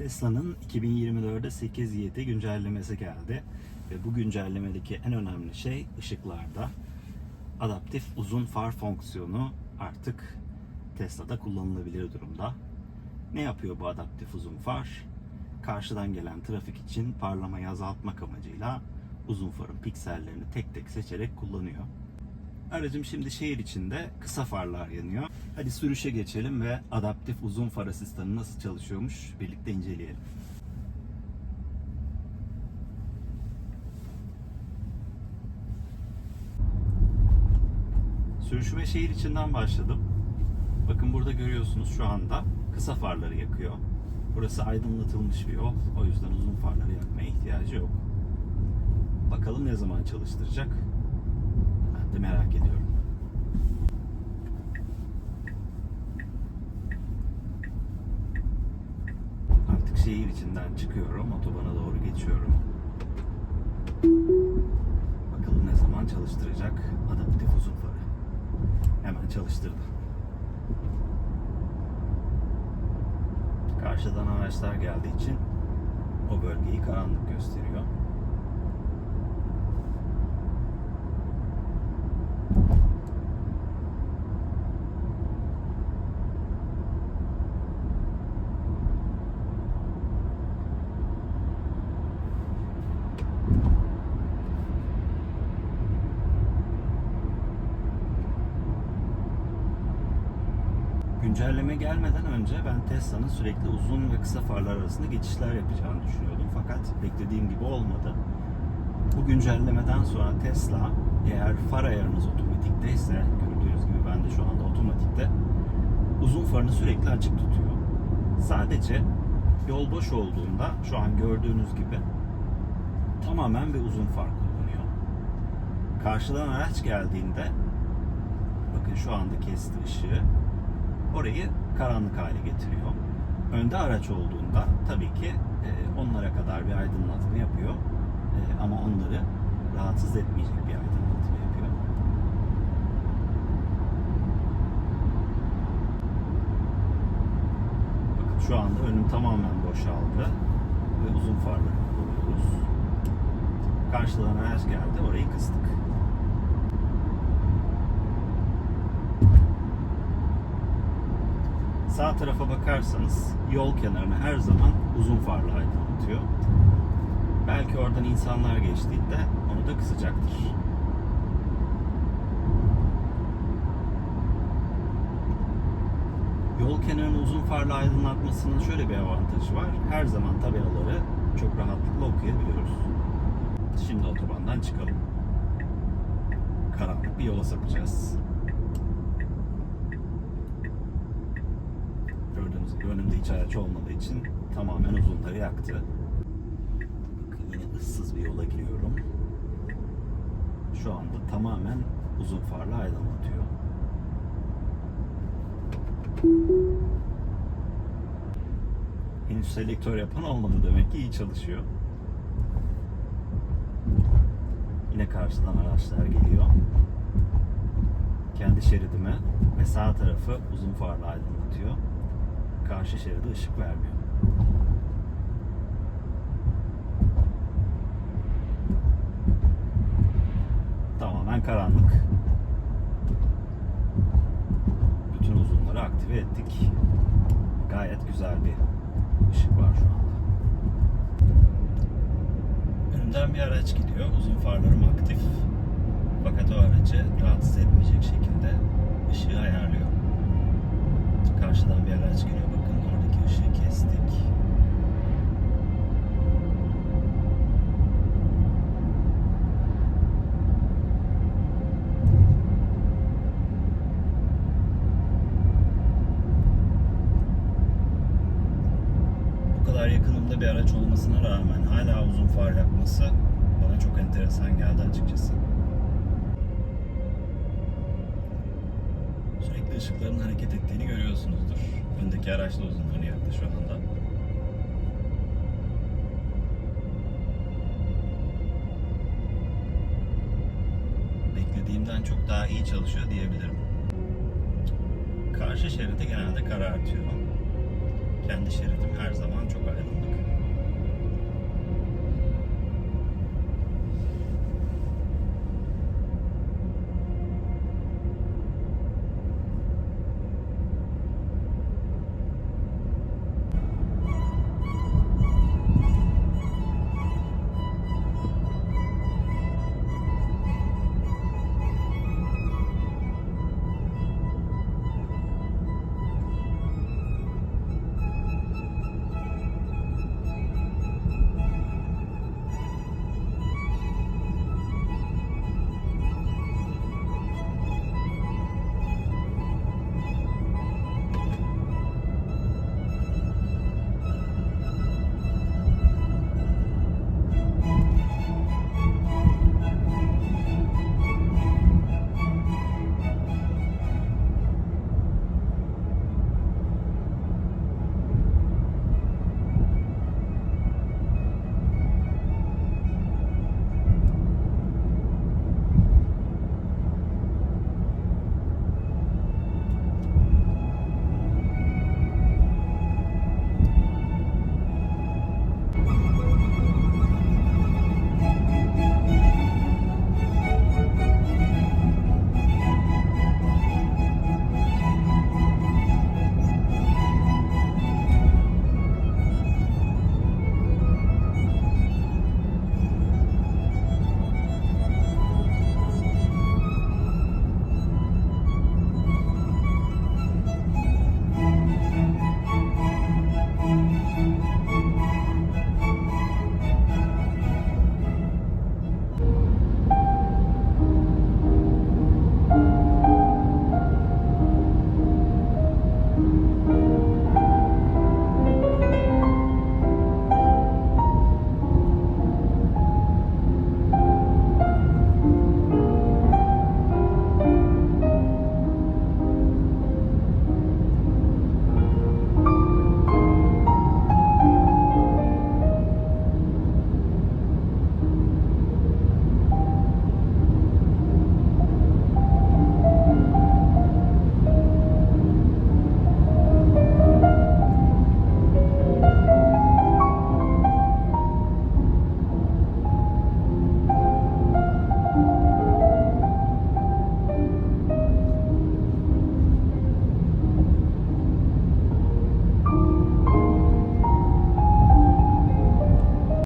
Tesla'nın 2024'de 8.7 güncellemesi geldi. Ve bu güncellemedeki en önemli şey ışıklarda. Adaptif uzun far fonksiyonu artık Tesla'da kullanılabilir durumda. Ne yapıyor bu adaptif uzun far? Karşıdan gelen trafik için parlamayı azaltmak amacıyla uzun farın piksellerini tek tek seçerek kullanıyor. Aracım şimdi şehir içinde kısa farlar yanıyor. Hadi sürüşe geçelim ve adaptif uzun far asistanı nasıl çalışıyormuş birlikte inceleyelim. Sürüşüme şehir içinden başladım. Bakın burada görüyorsunuz şu anda kısa farları yakıyor. Burası aydınlatılmış bir yol. O yüzden uzun farları yakmaya ihtiyacı yok. Bakalım ne zaman çalıştıracak? De merak ediyorum. Artık şehir içinden çıkıyorum. Otobana doğru geçiyorum. Bakalım ne zaman çalıştıracak adaptif uzun farı. Hemen çalıştırdı. Karşıdan araçlar geldiği için o bölgeyi karanlık gösteriyor. Güncelleme gelmeden önce ben Tesla'nın sürekli uzun ve kısa farlar arasında geçişler yapacağını düşünüyordum. Fakat beklediğim gibi olmadı. Bu güncellemeden sonra Tesla eğer far ayarınız otomatikteyse, gördüğünüz gibi ben de şu anda otomatikte uzun farını sürekli açık tutuyor. Sadece yol boş olduğunda şu an gördüğünüz gibi tamamen bir uzun far kullanıyor. Karşıdan araç geldiğinde bakın şu anda kesti ışığı orayı karanlık hale getiriyor. Önde araç olduğunda tabii ki e, onlara kadar bir aydınlatma yapıyor. E, ama onları rahatsız etmeyecek bir aydınlatma yapıyor. Bakın şu anda önüm tamamen boşaldı ve uzun farları kullanıyoruz. Karşıdan araç geldi, orayı kıstık. Sağ tarafa bakarsanız yol kenarını her zaman uzun farla aydınlatıyor. Belki oradan insanlar geçtiğinde onu da kısacaktır. Yol kenarını uzun farla aydınlatmasının şöyle bir avantajı var. Her zaman tabelaları çok rahatlıkla okuyabiliyoruz. Şimdi otobandan çıkalım. Karanlık bir yola sapacağız. Gördüğünüz gibi önümde hiç araç olmadığı için tamamen uzunları yaktı. Bakın yine ıssız bir yola giriyorum. Şu anda tamamen uzun farla aydınlatıyor. Henüz selektör yapan olmadı demek ki iyi çalışıyor. Yine karşıdan araçlar geliyor. Kendi şeridime ve sağ tarafı uzun farla aydınlatıyor karşı şeride ışık vermiyor. Tamamen karanlık. Bütün uzunları aktive ettik. Gayet güzel bir ışık var şu anda. Önümden bir araç gidiyor. Uzun farlarım aktif. Fakat o aracı rahatsız etmeyecek bir araç olmasına rağmen hala uzun far yakması bana çok enteresan geldi açıkçası. Sürekli ışıkların hareket ettiğini görüyorsunuzdur. Öndeki araç da uzunluğunu yaktı şu anda. Beklediğimden çok daha iyi çalışıyor diyebilirim. Karşı şeridi genelde karartıyor. Kendi şeridim her zaman